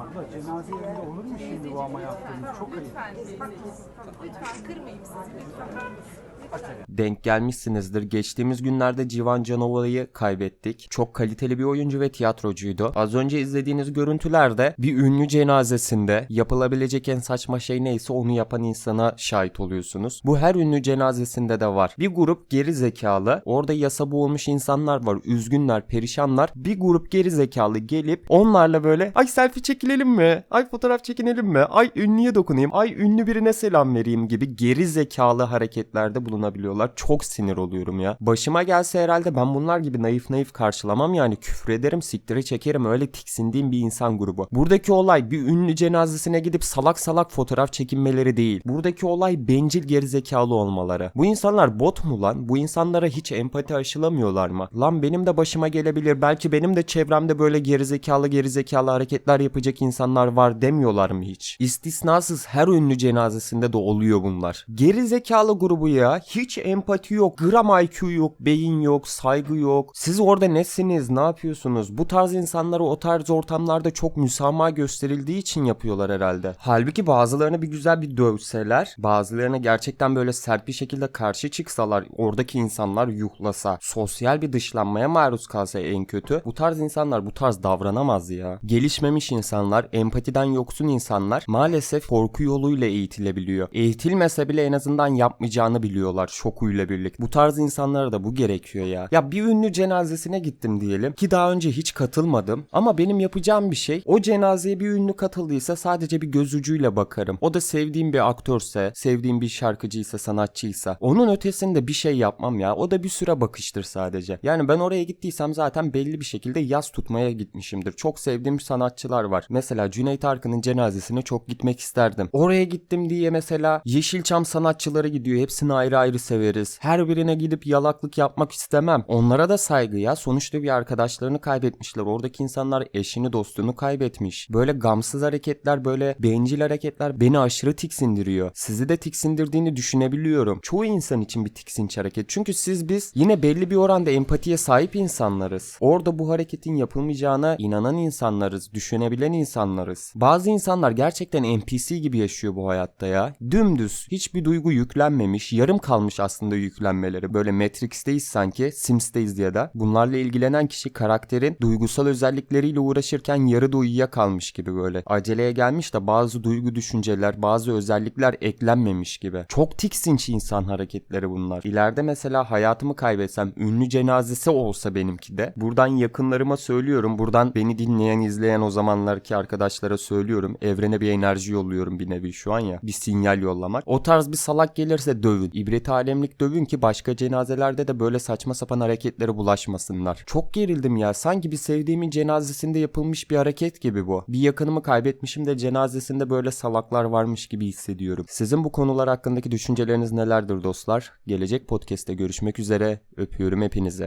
Abla cenaze yerinde olur mu şimdi bu ama yaptığınız? Çok ayıp. Lütfen kırmayayım sizi lütfen. Denk gelmişsinizdir. Geçtiğimiz günlerde Civan Canova'yı kaybettik. Çok kaliteli bir oyuncu ve tiyatrocuydu. Az önce izlediğiniz görüntülerde bir ünlü cenazesinde yapılabilecek en saçma şey neyse onu yapan insana şahit oluyorsunuz. Bu her ünlü cenazesinde de var. Bir grup geri zekalı, orada yasa boğulmuş insanlar var, üzgünler, perişanlar. Bir grup geri zekalı gelip onlarla böyle ay selfie çekilelim mi? Ay fotoğraf çekinelim mi? Ay ünlüye dokunayım. Ay ünlü birine selam vereyim gibi geri zekalı hareketlerde bulunabiliyorlar. Çok sinir oluyorum ya. Başıma gelse herhalde ben bunlar gibi naif naif karşılamam yani. Küfür ederim, siktire çekerim. Öyle tiksindiğim bir insan grubu. Buradaki olay bir ünlü cenazesine gidip salak salak fotoğraf çekinmeleri değil. Buradaki olay bencil gerizekalı olmaları. Bu insanlar bot mu lan? Bu insanlara hiç empati aşılamıyorlar mı? Lan benim de başıma gelebilir. Belki benim de çevremde böyle gerizekalı gerizekalı hareketler yapacak insanlar var demiyorlar mı hiç? İstisnasız her ünlü cenazesinde de oluyor bunlar. Gerizekalı grubu ya. Hiç empati yok. Gram IQ yok. Beyin yok. Saygı yok. Siz orada nesiniz? Ne yapıyorsunuz? Bu tarz insanlara o tarz ortamlarda çok müsamaha gösterildiği için yapıyorlar herhalde. Halbuki bazılarını bir güzel bir dövseler, bazılarına gerçekten böyle sert bir şekilde karşı çıksalar, oradaki insanlar yuhlasa, sosyal bir dışlanmaya maruz kalsa en kötü. Bu tarz insanlar bu tarz davranamaz ya. Gelişmemiş insanlar, empatiden yoksun insanlar maalesef korku yoluyla eğitilebiliyor. Eğitilmese bile en azından yapmayacağını biliyorlar şokuyla birlikte. Bu tarz insanlara da bu gerekiyor ya. Ya bir ünlü cenazesine gittim diyelim ki daha önce hiç katılmadım ama benim yapacağım bir şey o cenazeye bir ünlü katıldıysa sadece bir göz ucuyla bakarım. O da sevdiğim bir aktörse, sevdiğim bir şarkıcıysa, sanatçıysa onun ötesinde bir şey yapmam ya. O da bir süre bakıştır sadece. Yani ben oraya gittiysem zaten belli bir şekilde yaz tutmaya gitmişimdir. Çok sevdiğim sanatçılar var. Mesela Cüneyt Arkın'ın cenazesine çok gitmek isterdim. Oraya gittim diye mesela Yeşilçam sanatçıları gidiyor. Hepsini ayrı ayrı severiz. Her birine gidip yalaklık yapmak istemem. Onlara da saygı ya. Sonuçta bir arkadaşlarını kaybetmişler. Oradaki insanlar eşini dostunu kaybetmiş. Böyle gamsız hareketler böyle bencil hareketler beni aşırı tiksindiriyor. Sizi de tiksindirdiğini düşünebiliyorum. Çoğu insan için bir tiksinç hareket. Çünkü siz biz yine belli bir oranda empatiye sahip insanlarız. Orada bu hareketin yapılmayacağına inanan insanlarız. Düşünebilen insanlarız. Bazı insanlar gerçekten NPC gibi yaşıyor bu hayatta ya. Dümdüz. Hiçbir duygu yüklenmemiş. Yarım kalmış aslında yüklenmeleri. Böyle Matrix'teyiz sanki. Sims'teyiz ya da. Bunlarla ilgilenen kişi karakterin duygusal özellikleriyle uğraşırken yarıda uyuyakalmış gibi böyle. Aceleye gelmiş de bazı duygu düşünceler, bazı özellikler eklenmemiş gibi. Çok tiksinç insan hareketleri bunlar. İleride mesela hayatımı kaybetsem, ünlü cenazesi olsa benimki de. Buradan yakınlarıma söylüyorum. Buradan beni dinleyen, izleyen o zamanlarki arkadaşlara söylüyorum. Evrene bir enerji yolluyorum bir nevi şu an ya. Bir sinyal yollamak. O tarz bir salak gelirse dövün. İbret alemlik dövün ki başka cenazelerde de böyle saçma sapan hareketlere bulaşmasınlar. Çok gerildim ya. Sanki bir sevdiğimin cenazesinde yapılmış bir hareket gibi bu. Bir yakınımı kaybetmişim de cenazesinde böyle salaklar varmış gibi hissediyorum. Sizin bu konular hakkındaki düşünceleriniz nelerdir dostlar? Gelecek podcast'te görüşmek üzere. Öpüyorum hepinize.